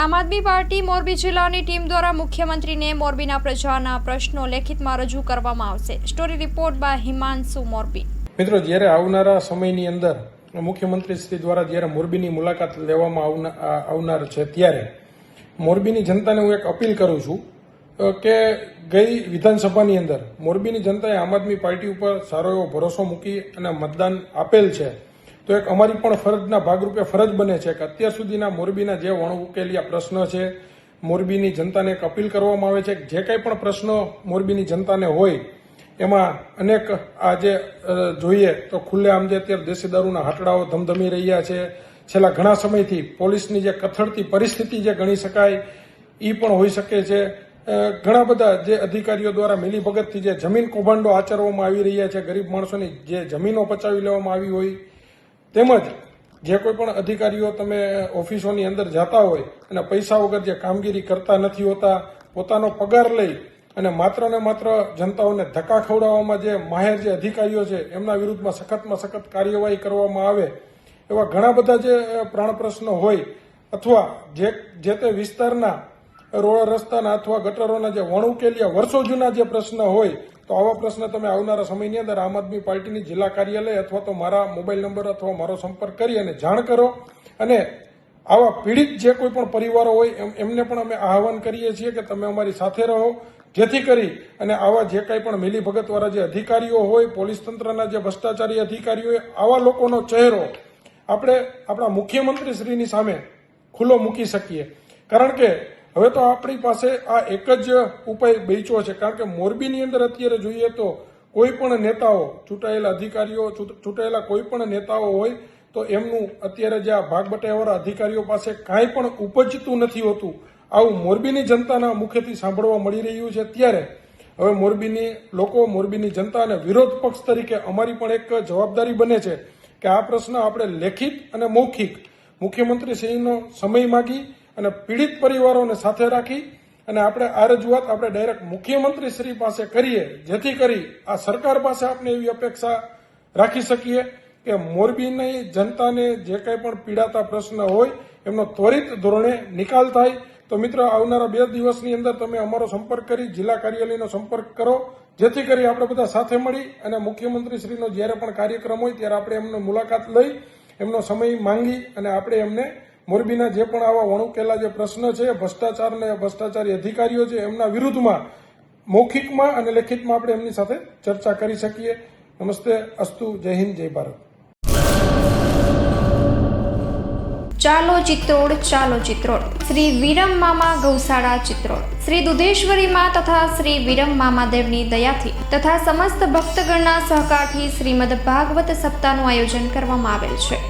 આમ આદમી પાર્ટી મોરબી જિલ્લાની ટીમ દ્વારા મુખ્યમંત્રીને મોરબીના પ્રજાના પ્રશ્નો લેખિતમાં રજૂ કરવામાં આવશે. Story report by Himanshu Morbi. મિત્રો, જ્યારે આવનારા સમયની અંદર મુખ્યમંત્રી શ્રી દ્વારા જ્યારે મોરબીની મુલાકાત લેવામાં આવના- આવનાર છે ત્યારે મોરબીની જનતાને હું એક અપીલ કરું છું કે ગઈ વિધાનસભાની અંદર મોરબીની જનતાએ આમ આદમી પાર્ટી ઉપર સારો એવો ભરોસો મૂકી અને મતદાન આપેલ છે. તો એક અમારી પણ ફરજના ભાગરૂપે ફરજ બને છે કે અત્યાર સુધીના મોરબીના જે વણ ઉકેલિયા પ્રશ્ન છે, મોરબીની જનતાને એક અપીલ કરવામાં આવે છે કે જે કંઈ પણ પ્રશ્નો મોરબીની જનતાને હોય, એમાં અનેક આજે જોઈએ તો ખુલ્લેઆમ જે અત્યારે દેશી દારૂના હાટડાઓ ધમધમી રહ્યા છે. છેલ્લા ઘણા સમયથી પોલીસની જે કથળતી પરિસ્થિતિ જે ગણી શકાય એ પણ હોઈ શકે છે. ઘણા બધા જે અધિકારીઓ દ્વારા મિલીભગતથી જે જમીન કૌભાંડો આચરવામાં આવી રહ્યા છે, ગરીબ માણસોની જે જમીનો પચાવી લેવામાં આવી હોય તેમજ જે કોઈ પણ અધિકારીઓ તમે ઓફિસોની અંદર જતા હોય અને પૈસા વગર જે કામગીરી કરતા નથી હોતા, પોતાનો પગાર લઈ અને માત્ર ને માત્ર જનતાઓને ધક્કા ખવડાવવામાં જે માહેર જે અધિકારીઓ છે, એમના વિરુદ્ધમાં સખતમાં સખત કાર્યવાહી કરવામાં આવે, એવા ઘણા બધા જે પ્રાણ પ્રશ્નો હોય અથવા જે જે તે વિસ્તારના રોડ રસ્તાના અથવા ગટરોના જે વણ વર્ષો જૂના જે પ્રશ્ન હોય તો આવા પ્રશ્ન તમે આવનારા સમયની અંદર આમ આદમી પાર્ટીની જિલ્લા કાર્યાલય અથવા તો મારા મોબાઈલ નંબર અથવા મારો સંપર્ક કરી અને જાણ કરો. અને આવા પીડિત જે કોઈ પણ પરિવારો હોય, એમ- એમને પણ અમે આહવાન કરીએ છીએ કે તમે અમારી સાથે રહો. જેથી કરી અને આવા જે કંઈ પણ મિલીભગતવાળા જે અધિકારીઓ હોય, પોલીસ તંત્રના જે ભ્રષ્ટાચારી અધિકારીઓ હોય, આવા લોકોનો ચહેરો આપણે આપણા મુખ્યમંત્રી શ્રીની સામે ખુલ્લો મૂકી શકીએ. કારણ કે હવે તો આપણી પાસે આ એક જ ઉપાય બેચો છે, કારણ કે મોરબીની અંદર અત્યારે જોઈએ તો કોઈ પણ નેતાઓ, ચૂંટાયેલા અધિકારીઓ, ચૂંટ- ચૂંટાયેલા કોઈ પણ નેતાઓ હોય, તો એમનું અત્યારે જે આ ભાગ બટાવાળા અધિકારીઓ પાસે કાંઈ પણ ઉપજતું નથી હોતું. આવું મોરબીની જનતાના મુખેથી સાંભળવા મળી રહ્યું છે ત્યારે. હવે મોરબીની, લોકો મોરબીની જનતા અને વિરોધ પક્ષ તરીકે અમારી પણ એક જવાબદારી બને છે કે આ પ્રશ્ન આપણે લેખિત અને મૌખિક મુખ્યમંત્રી શ્રીનો સમય માગી અને પીડિત પરિવારોને સાથે રાખી અને આપણે આ રજૂઆત આપણે ડાયરેક્ટ મુખ્યમંત્રી શ્રી પાસે કરીએ, જેથી કરી આ સરકાર પાસે આપણે એવી અપેક્ષા રાખી શકીએ કે મોરબીની જનતાને જે કંઈ પણ પીડાતા પ્રશ્ન હોય, એમનો ત્વરિત ધોરણે નિકાલ થાય. તો મિત્રો, આવનારા બે દિવસની અંદર તમે અમારો સંપર્ક કરી, જિલ્લા કાર્યાલયનો સંપર્ક કરો, જેથી કરી આપણે બધા સાથે મળી અને મુખ્યમંત્રી શ્રીનો જ્યારે પણ કાર્યક્રમ હોય, ત્યારે આપણે એમનો મુલાકાત લઈ, એમનો સમય માંગી અને આપણે એમને મોરબીના જે પણ આવા વણુકેલા જે પ્રશ્ન છે, ભ્રષ્ટાચાર અને ભ્રષ્ટાચારી અધિકારીઓ છે, એમના વિરુદ્ધમાં, મૌખિકમાં અને લેખિતમાં આપણે એમની સાથે ચર્ચા કરી શકીએ. નમસ્તે, અસ્તુ, જય હિન્દ, જય ભારત. ચાલો ચિત્રોડ ચાલો ચિત્રોડ. શ્રી વિરમ મામા ગૌશાળા ચિત્રોડ. શ્રી દુધેશ્વરી માં તથા શ્રી વિરમ મામાદેવની દયાથી તથા સમસ્ત ભક્તગણના સહકારથી શ્રીમદ ભાગવત સપ્તાહનું આયોજન કરવામાં આવેલ છે.